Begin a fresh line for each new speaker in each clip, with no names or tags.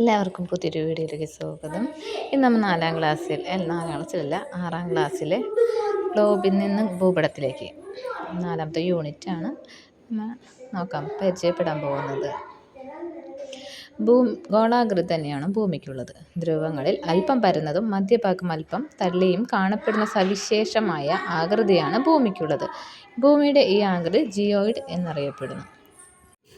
എല്ലാവർക്കും പുതിയൊരു വീഡിയോയിലേക്ക് സ്വാഗതം. ഇന്ന് നമ്മൾ നാലാം ക്ലാസ്സിൽ നാലാം ക്ലാസ്സിലല്ല ആറാം ക്ലാസ്സിൽ ഗ്ലോബിൽ നിന്ന് ഭൂപടത്തിലേക്ക് നാലാമത്തെ യൂണിറ്റാണ് നമ്മൾ നോക്കാം പരിചയപ്പെടാൻ പോകുന്നത്. ഭൂ ഗോളാകൃതി തന്നെയാണ് ഭൂമിക്കുള്ളത്. ധ്രുവങ്ങളിൽ അല്പം പരന്നതും മധ്യഭാഗം അല്പം തള്ളിയും കാണപ്പെടുന്ന സവിശേഷമായ ആകൃതിയാണ് ഭൂമിക്കുള്ളത്. ഭൂമിയുടെ ഈ ആകൃതി ജിയോയിഡ് എന്നറിയപ്പെടുന്നു.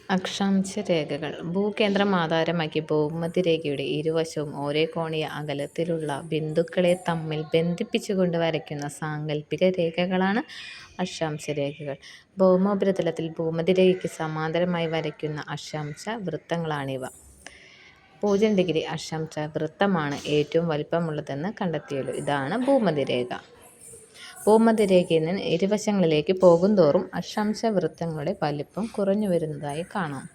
അക്ഷാംശ രേഖകൾ. ഭൂകേന്ദ്രം ആധാരമാക്കി ഭൂമധ്യരേഖയുടെ ഇരുവശവും ഒരേ കോണീയ അകലത്തിലുള്ള ബിന്ദുക്കളെ തമ്മിൽ ബന്ധിപ്പിച്ചുകൊണ്ട് വരയ്ക്കുന്ന സാങ്കല്പിക രേഖകളാണ് അക്ഷാംശ രേഖകൾ. ഭൗമോപരിതലത്തിൽ ഭൂമധ്യരേഖയ്ക്ക് സമാന്തരമായി വരയ്ക്കുന്ന അക്ഷാംശ വൃത്തങ്ങളാണിവ. പൂജ്യം ഡിഗ്രി അക്ഷാംശ വൃത്തമാണ് ഏറ്റവും വലിപ്പമുള്ളതെന്ന് കണ്ടെത്തിയുള്ളൂ ഇതാണ് ഭൂമധ്യരേഖ ഭൂമധ്യരേഖയിൽ നിന്ന് ഇരുവശങ്ങളിലേക്ക് പോകുന്തോറും അക്ഷാംശ വൃത്തങ്ങളുടെ വലിപ്പം കുറഞ്ഞു വരുന്നതായി കാണാം.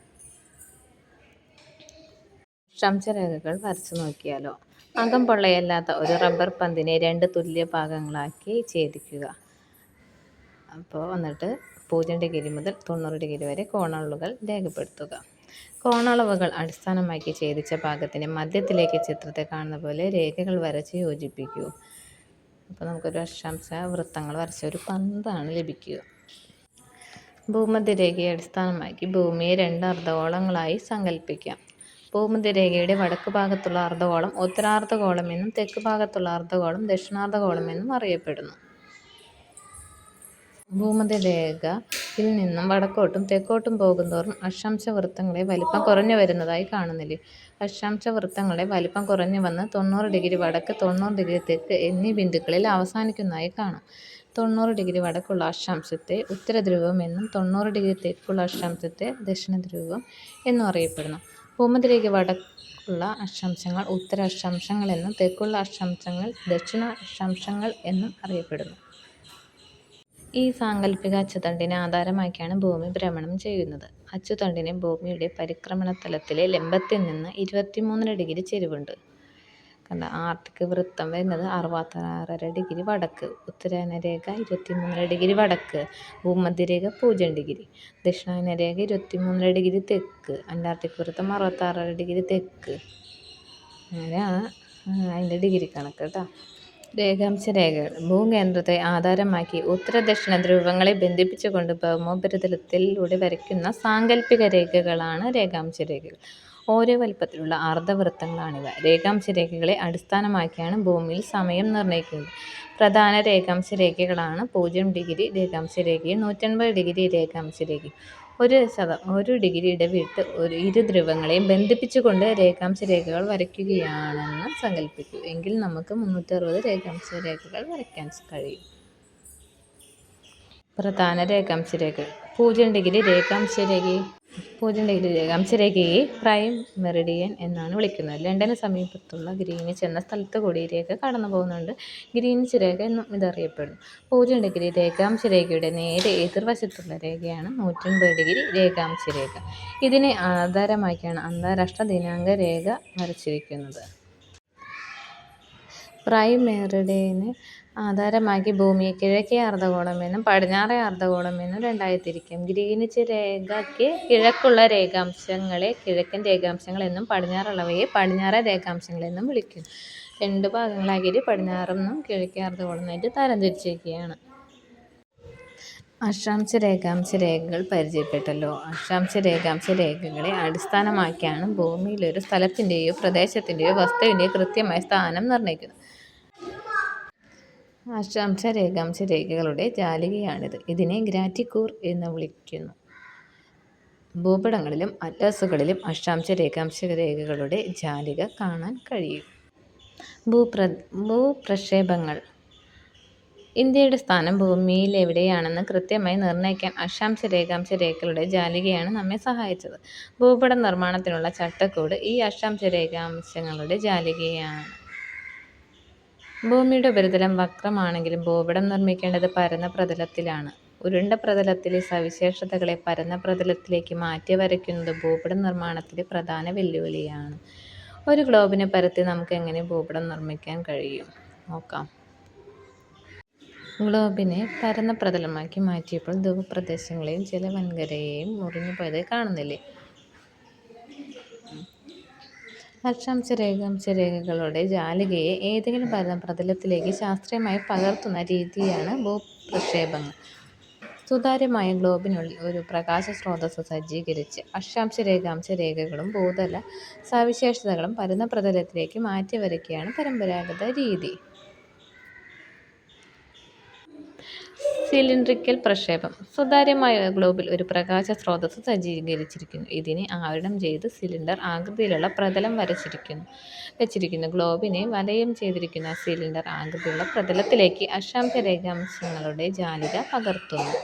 അക്ഷാംശരേഖകൾ വരച്ചു നോക്കിയാലോ? അകം പൊള്ളയല്ലാത്ത ഒരു റബ്ബർ പന്തിനെ രണ്ട് തുല്യ ഭാഗങ്ങളാക്കി ഛേദിക്കുക. അപ്പോൾ വന്നിട്ട് പൂജ്യം ഡിഗ്രി മുതൽ തൊണ്ണൂറ് ഡിഗ്രി വരെ കോണളവുകൾ രേഖപ്പെടുത്തുക. കോണളവുകൾ അടിസ്ഥാനമാക്കി ഛേദിച്ച ഭാഗത്തിന്റെ മധ്യത്തിലേക്ക് ചിത്രത്തെ കാണുന്ന പോലെ രേഖകൾ വരച്ച് യോജിപ്പിക്കൂ. അപ്പോൾ നമുക്കൊരു അക്ഷാംശ വൃത്തങ്ങൾ വരച്ച ഒരു പന്താണ് ലഭിക്കുക. ഭൂമധ്യരേഖയെ അടിസ്ഥാനമാക്കി ഭൂമിയെ രണ്ട് അർദ്ധഗോളങ്ങളായി സങ്കല്പിക്കാം. ഭൂമധ്യരേഖയുടെ വടക്ക് ഭാഗത്തുള്ള അർദ്ധഗോളം ഉത്തരാർദ്ധഗോളം എന്നും തെക്ക് ഭാഗത്തുള്ള അർദ്ധഗോളം ദക്ഷിണാർദ്ധഗോളം എന്നും അറിയപ്പെടുന്നു. ഭൂമധ്യരേഖയിൽ നിന്നും വടക്കോട്ടും തെക്കോട്ടും പോകുന്തോറും അക്ഷാംശ വൃത്തങ്ങളെ വലിപ്പം കുറഞ്ഞു വരുന്നതായി കാണുന്നില്ലേ? അക്ഷാംശ വൃത്തങ്ങളെ വലിപ്പം കുറഞ്ഞു വന്ന് തൊണ്ണൂറ് ഡിഗ്രി വടക്ക് തൊണ്ണൂറ് ഡിഗ്രി തെക്ക് എന്നീ ബിന്ദുക്കളിൽ അവസാനിക്കുന്നതായി കാണാം. തൊണ്ണൂറ് ഡിഗ്രി വടക്കുള്ള അക്ഷാംശത്തെ ഉത്തരധ്രുവം എന്നും തൊണ്ണൂറ് ഡിഗ്രി തെക്കുള്ള അക്ഷാംശത്തെ ദക്ഷിണധ്രുവം എന്നും അറിയപ്പെടുന്നു. ഭൂമധ്യരേഖ വടക്കുള്ള അക്ഷാംശങ്ങൾ ഉത്തര അക്ഷാംശങ്ങൾ എന്നും തെക്കുള്ള അക്ഷാംശങ്ങൾ ദക്ഷിണ അക്ഷാംശങ്ങൾ എന്നും അറിയപ്പെടുന്നു. ഈ സാങ്കല്പിക അച്ചുതണ്ടിനെ ആധാരമാക്കിയാണ് ഭൂമി ഭ്രമണം ചെയ്യുന്നത്. അച്ചുതണ്ടിന് ഭൂമിയുടെ പരിക്രമണതലത്തിലെ ലംബത്തിൽ നിന്ന് ഇരുപത്തിമൂന്നര ഡിഗ്രി ചെരിവുണ്ട്. കണ്ട? ആർട്ടിക് വൃത്തം വരുന്നത് അറുപത്താറര ഡിഗ്രി വടക്ക്. ഉത്തരായനരേഖ ഇരുപത്തിമൂന്നര ഡിഗ്രി വടക്ക്. ഭൂമധ്യരേഖ പൂജ്യം ഡിഗ്രി. ദക്ഷിണായനരേഖ ഇരുപത്തിമൂന്നര ഡിഗ്രി തെക്ക്. അന്റാർട്ടിക് വൃത്തം അറുപത്താറര ഡിഗ്രി തെക്ക്. അങ്ങനെയാണ് അതിന്റെ ഡിഗ്രി കണക്ക് കേട്ടോ. രേഖാംശ രേഖകൾ. ഭൂകേന്ദ്രത്തെ ആധാരമാക്കി ഉത്തര ദക്ഷിണ ധ്രുവങ്ങളെ ബന്ധിപ്പിച്ചുകൊണ്ട് ഭൗമോപരിതലത്തിലൂടെ വരയ്ക്കുന്ന സാങ്കല്പിക രേഖകളാണ് രേഖാംശ രേഖകൾ. ഓരോ വലിപ്പത്തിലുള്ള അർദ്ധവൃത്തങ്ങളാണിവ രേഖാംശ രേഖകളെ അടിസ്ഥാനമാക്കിയാണ് ഭൂമിയിൽ സമയം നിർണയിക്കുന്നത്. പ്രധാന രേഖാംശ രേഖകളാണ് പൂജ്യം ഡിഗ്രി രേഖാംശ രേഖയും നൂറ്റൻപത് ഡിഗ്രി രേഖാംശ രേഖയും. ഒരു ശത ഒരു ഡിഗ്രി ഇടവിട്ട് ഒരു ഇരു ധ്രുവങ്ങളെയും ബന്ധിപ്പിച്ചുകൊണ്ട് രേഖാംശ രേഖകൾ വരയ്ക്കുകയാണെന്ന് സങ്കല്പിക്കൂ എങ്കിൽ നമുക്ക് മുന്നൂറ്ററുപത് രേഖാംശ രേഖകൾ വരയ്ക്കാൻ കഴിയും. പ്രധാന രേഖാംശ രേഖ പൂജ്യം ഡിഗ്രി രേഖാംശ രേഖ പൂജ്യം ഡിഗ്രി രേഖാംശരേഖയെ പ്രൈം മെറിഡിയൻ എന്നാണ് വിളിക്കുന്നത്. ലണ്ടന് സമീപത്തുള്ള ഗ്രീനിച്ച് എന്ന സ്ഥലത്ത് കൂടി ഈ രേഖ കടന്നു പോകുന്നുണ്ട്. ഗ്രീനിച്ച് രേഖ എന്നും ഇതറിയപ്പെടുന്നു. പൂജ്യം ഡിഗ്രി രേഖാംശരേഖയുടെ നേരെ എതിർവശത്തുള്ള രേഖയാണ് നൂറ്റൻപത് ഡിഗ്രി രേഖാംശരേഖ. ഇതിനെ ആധാരമാക്കിയാണ് അന്താരാഷ്ട്ര ദിനാങ്ക രേഖ വരച്ചിരിക്കുന്നത്. പ്രൈം മെറിഡിയന് ആധാരമാക്കി ഭൂമിയെ കിഴക്കേ അർദ്ധഗോളമെന്നും പടിഞ്ഞാറേ അർദ്ധഗോളമെന്നും രണ്ടായി തിരിക്കാം ഗ്രീനിച്ച് രേഖയ്ക്ക് കിഴക്കുള്ള രേഖാംശങ്ങളെ കിഴക്കൻ രേഖാംശങ്ങൾ എന്നും പടിഞ്ഞാറുള്ളവയെ പടിഞ്ഞാറേ രേഖാംശങ്ങൾ എന്നും വിളിക്കുന്നു രണ്ട് ഭാഗങ്ങളാക്കിയിട്ട് പടിഞ്ഞാറെന്നും കിഴക്കേ അർദ്ധഗോളമായിട്ട് തരംതിരിച്ചിരിക്കുകയാണ്. അക്ഷാംശ രേഖാംശ രേഖകൾ പരിചയപ്പെട്ടല്ലോ. അക്ഷാംശ രേഖാംശ രേഖകളെ അടിസ്ഥാനമാക്കിയാണ് ഭൂമിയിലൊരു സ്ഥലത്തിന്റെയോ പ്രദേശത്തിന്റെയോ വസ്തുവിന്റെയോ കൃത്യമായ സ്ഥാനം നിർണയിക്കുന്നത്. അക്ഷാംശ രേഖാംശ രേഖകളുടെ ജാലികയാണിത്. ഇതിനെ ഗ്രാറ്റിക്കൂർ എന്ന് വിളിക്കുന്നു. ഭൂപടങ്ങളിലും അറ്റ്ലസുകളിലും അക്ഷാംശ രേഖാംശ രേഖകളുടെ ജാലിക കാണാൻ കഴിയും. ഭൂപ്ര ഭൂപ്രക്ഷേപങ്ങൾ. ഇന്ത്യയുടെ സ്ഥാനം ഭൂമിയിൽ എവിടെയാണെന്ന് കൃത്യമായി നിർണയിക്കാൻ അക്ഷാംശ രേഖാംശ രേഖകളുടെ ജാലികയാണ് നമ്മെ സഹായിച്ചത്. ഭൂപട നിർമ്മാണത്തിനുള്ള ചട്ടക്കൂട് ഈ അക്ഷാംശ രേഖാംശങ്ങളുടെ ജാലികയാണ്. ഭൂമിയുടെ ഉപരിതലം വക്രമാണെങ്കിലും ഭൂപടം നിർമ്മിക്കേണ്ടത് പരന്ന പ്രതലത്തിലാണ് ഉരുണ്ട പ്രതലത്തിലെ സവിശേഷതകളെ പരന്ന പ്രതലത്തിലേക്ക് മാറ്റി വരയ്ക്കുന്നത് ഭൂപടം നിർമ്മാണത്തിലെ പ്രധാന വെല്ലുവിളിയാണ്. ഒരു ഗ്ലോബിനെ പരത്തി നമുക്ക് എങ്ങനെ ഭൂപടം നിർമ്മിക്കാൻ കഴിയും? നോക്കാം. ഗ്ലോബിനെ പരന്ന പ്രതലമാക്കി മാറ്റിയപ്പോൾ ധ്രുവപ്രദേശങ്ങളെയും ചില വൻകരയെയും മുറിഞ്ഞു പോയതായി കാണുന്നില്ലേ? അക്ഷാംശ രേഖാംശ രേഖകളുടെ ജാലികയെ ഏതെങ്കിലും പ്രതലത്തിലേക്ക് ശാസ്ത്രീയമായി പകർത്തുന്ന രീതിയാണ് ഭൂപ്രക്ഷേപങ്ങൾ. സുതാര്യമായ ഗ്ലോബിനുള്ളിൽ ഒരു പ്രകാശ പ്രകാശസ്രോതസ്സ് സജ്ജീകരിച്ച് അക്ഷാംശ രേഖാംശ രേഖകളും ഭൂതല സവിശേഷതകളും പരന്ന പ്രതലത്തിലേക്ക് മാറ്റിവരയ്ക്കുകയാണ് പരമ്പരാഗത രീതി. സിലിൻഡ്രിക്കൽ പ്രക്ഷേപം: സുതാര്യമായ ഗ്ലോബിൽ ഒരു പ്രകാശ സ്രോതസ്സ് സജ്ജീകരിച്ചിരിക്കുന്നു. ഇതിനെ ആവരണം ചെയ്ത് സിലിണ്ടർ ആകൃതിയിലുള്ള പ്രതലം വരച്ചിരിക്കുന്നു വെച്ചിരിക്കുന്നു ഗ്ലോബിനെ വലയം ചെയ്തിരിക്കുന്ന സിലിണ്ടർ ആകൃതിയിലുള്ള പ്രതലത്തിലേക്ക് അക്ഷാംശ രേഖാംശങ്ങളുടെ ജാലിക പകർത്തുന്നു.